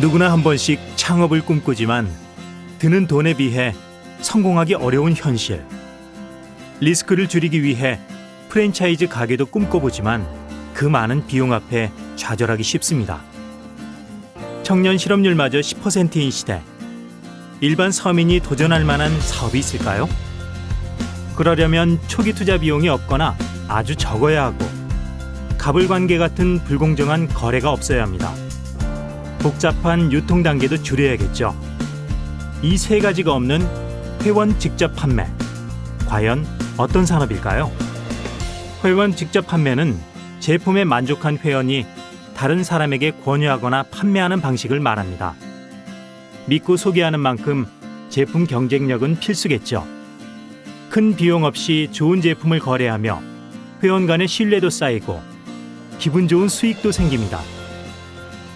누구나 한 번씩 창업을 꿈꾸지만 드는 돈에 비해 성공하기 어려운 현실. 리스크를 줄이기 위해 프랜차이즈 가게도 꿈꿔보지만 그 많은 비용 앞에 좌절하기 쉽습니다. 청년 실업률마저 10%인 시대. 일반 서민이 도전할 만한 사업이 있을까요? 그러려면 초기 투자 비용이 없거나 아주 적어야 하고 갑을 관계 같은 불공정한 거래가 없어야 합니다. 복잡한 유통 단계도 줄여야겠죠. 이 세 가지가 없는 회원 직접 판매. 과연 어떤 산업일까요? 회원 직접 판매는 제품에 만족한 회원이 다른 사람에게 권유하거나 판매하는 방식을 말합니다. 믿고 소개하는 만큼 제품 경쟁력은 필수겠죠. 큰 비용 없이 좋은 제품을 거래하며 회원 간의 신뢰도 쌓이고 기분 좋은 수익도 생깁니다.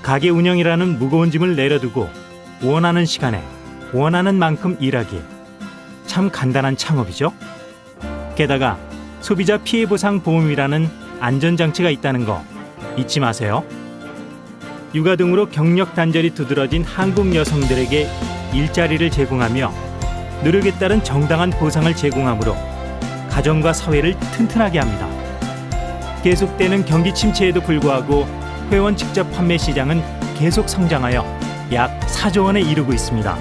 가게 운영이라는 무거운 짐을 내려두고 원하는 시간에 원하는 만큼 일하기. 참 간단한 창업이죠. 게다가 소비자 피해 보상 보험이라는 안전장치가 있다는 거 잊지 마세요. 육아 등으로 경력 단절이 두드러진 한국 여성들에게 일자리를 제공하며 노력에 따른 정당한 보상을 제공하므로 가정과 사회를 튼튼하게 합니다. 계속되는 경기 침체에도 불구하고 회원 직접 판매 시장은 계속 성장하여 약 4조 원에 이르고 있습니다.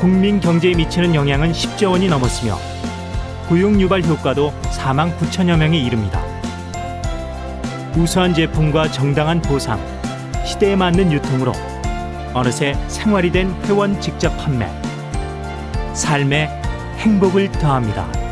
국민 경제에 미치는 영향은 10조 원이 넘었으며 고용 유발 효과도 4만 9천여 명에 이릅니다. 우수한 제품과 정당한 보상, 시대에 맞는 유통으로 어느새 생활이 된 회원 직접 판매, 삶에 행복을 더합니다.